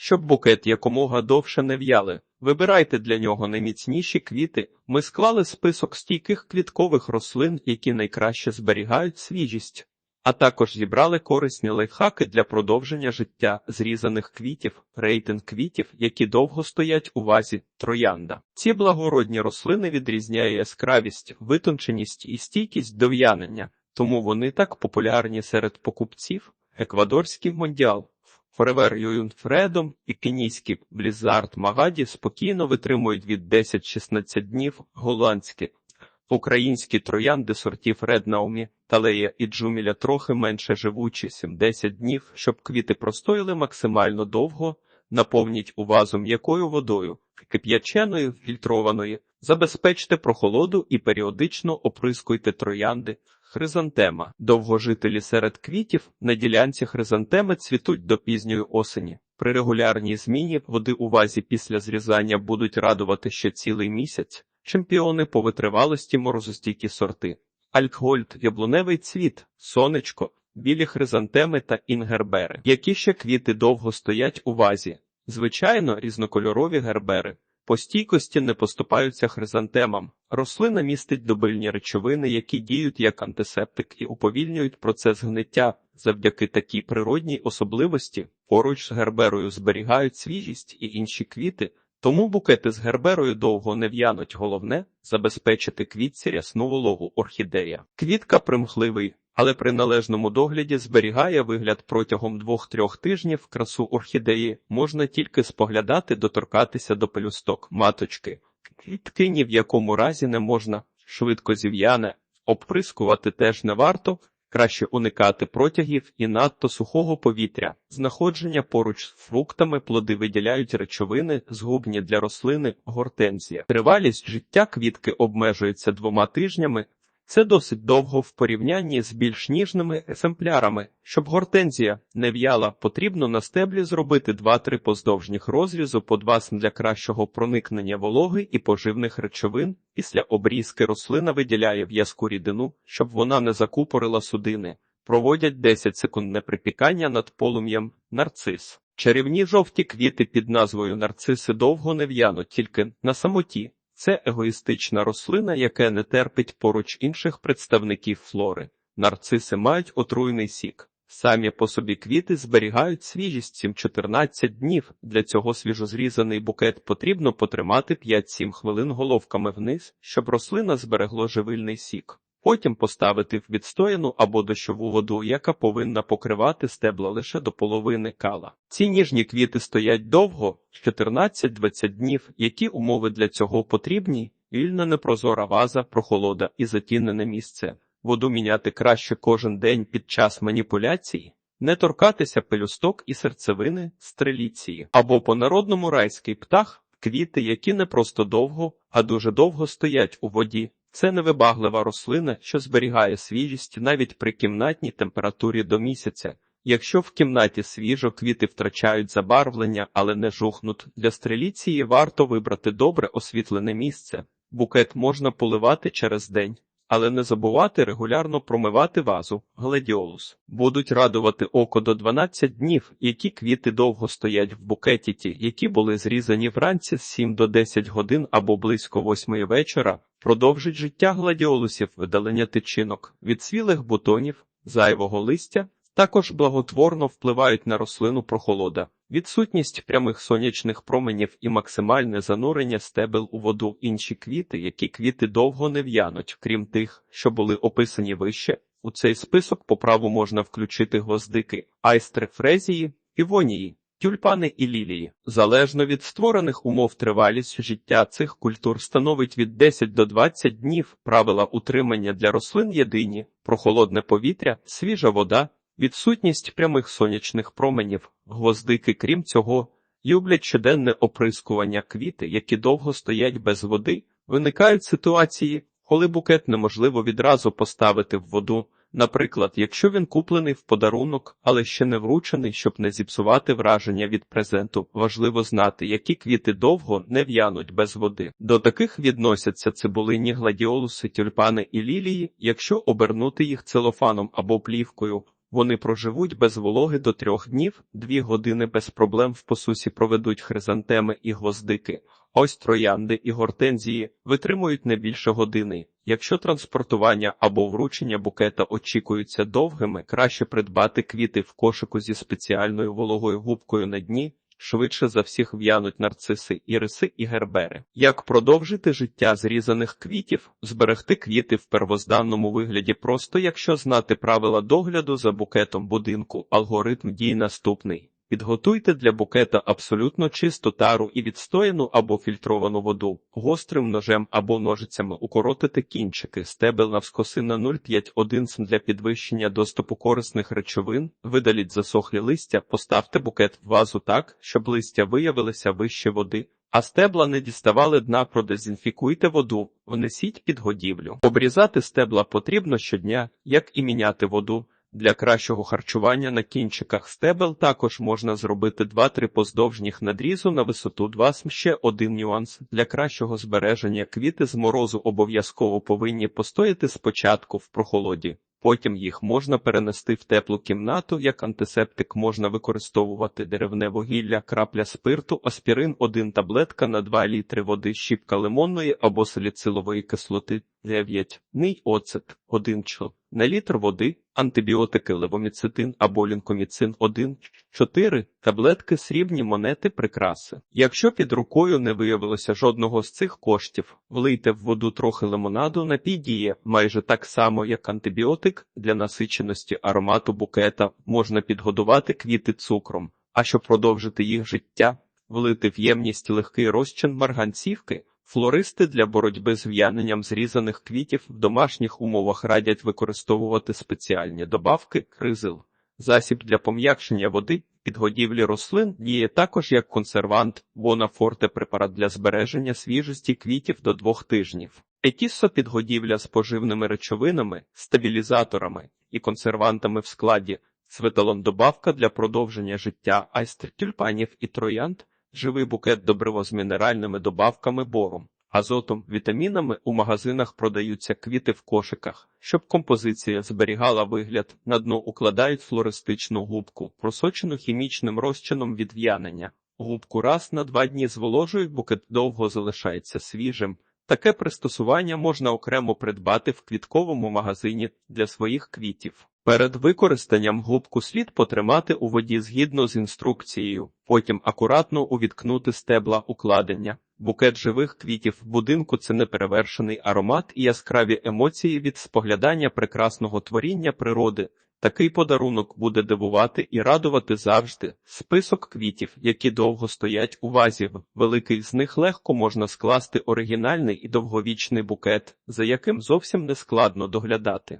Щоб букет якомога довше не в'яли, вибирайте для нього найміцніші квіти. Ми склали список стійких квіткових рослин, які найкраще зберігають свіжість. А також зібрали корисні лайфхаки для продовження життя зрізаних квітів, рейтинг квітів, які довго стоять у вазі троянда. Ці благородні рослини відрізняє яскравість, витонченість і стійкість до в'янення, тому вони так популярні серед покупців. Еквадорський мондіал. Форевер Юнфредом і кенійський Блізард Магаді спокійно витримують від 10-16 днів голландські. Українські троянди сортів Ред Наумі, Талея і Джуміля трохи менше живучі 7-10 днів, щоб квіти простояли максимально довго, наповніть у вазу м'якою водою, кип'яченою, фільтрованої, забезпечте прохолоду і періодично оприскуйте троянди. Хризантема. Довгожителі серед квітів на ділянці хризантеми цвітуть до пізньої осені. При регулярній зміні води у вазі після зрізання будуть радувати ще цілий місяць. Чемпіони по витривалості морозостійкі сорти. Алькгольд, яблуневий цвіт, сонечко, білі хризантеми та інгербери. Які ще квіти довго стоять у вазі? Звичайно, різнокольорові гербери. По стійкості не поступаються хризантемам. Рослина містить добильні речовини, які діють як антисептик і уповільнюють процес гниття. Завдяки такій природній особливості поруч з герберою зберігають свіжість і інші квіти, тому букети з герберою довго не в'януть. Головне забезпечити квітці рясну вологу орхідея. Квітка примхливий, але при належному догляді зберігає вигляд протягом двох-трьох тижнів красу орхідеї можна тільки споглядати, доторкатися до пелюсток маточки. Квітки ні в якому разі не можна швидко зів'яне, обприскувати теж не варто. Краще уникати протягів і надто сухого повітря. Знаходження поруч з фруктами плоди виділяють речовини, згубні для рослини, гортензія. Тривалість життя квітки обмежується двома тижнями. Це досить довго в порівнянні з більш ніжними екземплярами. Щоб гортензія не в'яла, потрібно на стеблі зробити 2-3 поздовжніх розрізу по 2 см для кращого проникнення вологи і поживних речовин. Після обрізки рослина виділяє в'язку рідину, щоб вона не закупорила судини. Проводять 10 секундне припікання над полум'ям нарцис. Чарівні жовті квіти під назвою нарциси довго не в'януть тільки на самоті. Це егоїстична рослина, яка не терпить поруч інших представників флори. Нарциси мають отруйний сік. Самі по собі квіти зберігають свіжість 7-14 днів. Для цього свіжозрізаний букет потрібно потримати 5-7 хвилин головками вниз, щоб рослина зберегло живильний сік. Потім поставити в відстояну або дощову воду, яка повинна покривати стебла лише до половини кала. Ці ніжні квіти стоять довго, 14-20 днів, які умови для цього потрібні, вільна непрозора ваза, прохолода і затінене місце. Воду міняти краще кожен день під час маніпуляції, не торкатися пелюсток і серцевини, стреліції, або по народному райський птах, квіти, які не просто довго, а дуже довго стоять у воді. Це невибаглива рослина, що зберігає свіжість навіть при кімнатній температурі до місяця. Якщо в кімнаті свіжо квіти втрачають забарвлення, але не жухнуть, для стреліції варто вибрати добре освітлене місце. Букет можна поливати через день, але не забувати регулярно промивати вазу, гладіолус. Будуть радувати око до 12 днів, які квіти довго стоять в букеті ті, які були зрізані вранці з 7 до 10 годин або близько 8 вечора. Продовжить життя гладіолусів видалення тичинок, від свілих бутонів, зайвого листя, також благотворно впливають на рослину прохолода, відсутність прямих сонячних променів і максимальне занурення стебел у воду інші квіти, які квіти довго не в'януть, крім тих, що були описані вище. У цей список по праву можна включити гвоздики, айстри фрезії, івонії. Тюльпани і лілії. Залежно від створених умов тривалість життя цих культур становить від 10 до 20 днів. Правила утримання для рослин єдині, прохолодне повітря, свіжа вода, відсутність прямих сонячних променів, гвоздики, крім цього, люблять щоденне оприскування квіти, які довго стоять без води. Виникають ситуації, коли букет неможливо відразу поставити в воду. Наприклад, якщо він куплений в подарунок, але ще не вручений, щоб не зіпсувати враження від презенту, важливо знати, які квіти довго не в'януть без води. До таких відносяться цибулині гладіолуси, тюльпани і лілії, якщо обернути їх целофаном або плівкою. Вони проживуть без вологи до трьох днів, дві години без проблем в посусі проведуть хризантеми і гвоздики. Ось троянди і гортензії витримують не більше години. Якщо транспортування або вручення букета очікуються довгими, краще придбати квіти в кошику зі спеціальною вологою губкою на дні. Швидше за всіх в'януть нарциси, іриси і гербери. Як продовжити життя зрізаних квітів, зберегти квіти в первозданному вигляді просто якщо знати правила догляду за букетом будинку, алгоритм дій наступний. Підготуйте для букета абсолютно чисту тару і відстояну або фільтровану воду. Гострим ножем або ножицями укоротите кінчики, стебел навскоси на 0,5-1 см для підвищення доступу корисних речовин, видаліть засохлі листя, поставте букет в вазу так, щоб листя виявилися вище води. А стебла не діставали дна, продезінфікуйте воду, внесіть під годівлю. Обрізати стебла потрібно щодня, як і міняти воду. Для кращого харчування на кінчиках стебел також можна зробити 2-3 поздовжніх надрізу на висоту 2 см. Ще один нюанс. Для кращого збереження квіти з морозу обов'язково повинні постояти спочатку в прохолоді. Потім їх можна перенести в теплу кімнату, як антисептик можна використовувати деревне вугілля, крапля спирту, аспірин, 1 таблетка на 2 літри води, щіпка лимонної або саліцилової кислоти, 9, ний оцет, 1 чл. На літр води, антибіотики левоміцетин або лінкоміцин 1, 4 таблетки срібні монети прикраси. Якщо під рукою не виявилося жодного з цих коштів, влийте в воду трохи лимонаду, напій діє майже так само, як антибіотик для насиченості аромату букета можна підгодувати квіти цукром, а щоб продовжити їх життя, влити в ємність легкий розчин марганцівки. Флористи для боротьби з в'яненням зрізаних квітів в домашніх умовах радять використовувати спеціальні добавки кризил. Засіб для пом'якшення води підгодівлі рослин діє також як консервант, бонафорте препарат для збереження свіжості квітів до двох тижнів. Етіссо підгодівля з поживними речовинами, стабілізаторами і консервантами в складі, цветалон добавка для продовження життя айстр тюльпанів і троянд, живий букет добриво з мінеральними добавками бором. Азотом, вітамінами у магазинах продаються квіти в кошиках. Щоб композиція зберігала вигляд, на дно укладають флористичну губку, просочену хімічним розчином від в'янення. Губку раз на два дні зволожують, букет довго залишається свіжим. Таке пристосування можна окремо придбати в квітковому магазині для своїх квітів. Перед використанням губку слід потримати у воді згідно з інструкцією, потім акуратно увіткнути стебла укладення. Букет живих квітів в будинку це неперевершений аромат і яскраві емоції від споглядання прекрасного творіння природи. Такий подарунок буде дивувати і радувати завжди. Список квітів, які довго стоять у вазі. Великий з них легко можна скласти оригінальний і довговічний букет, за яким зовсім не складно доглядати.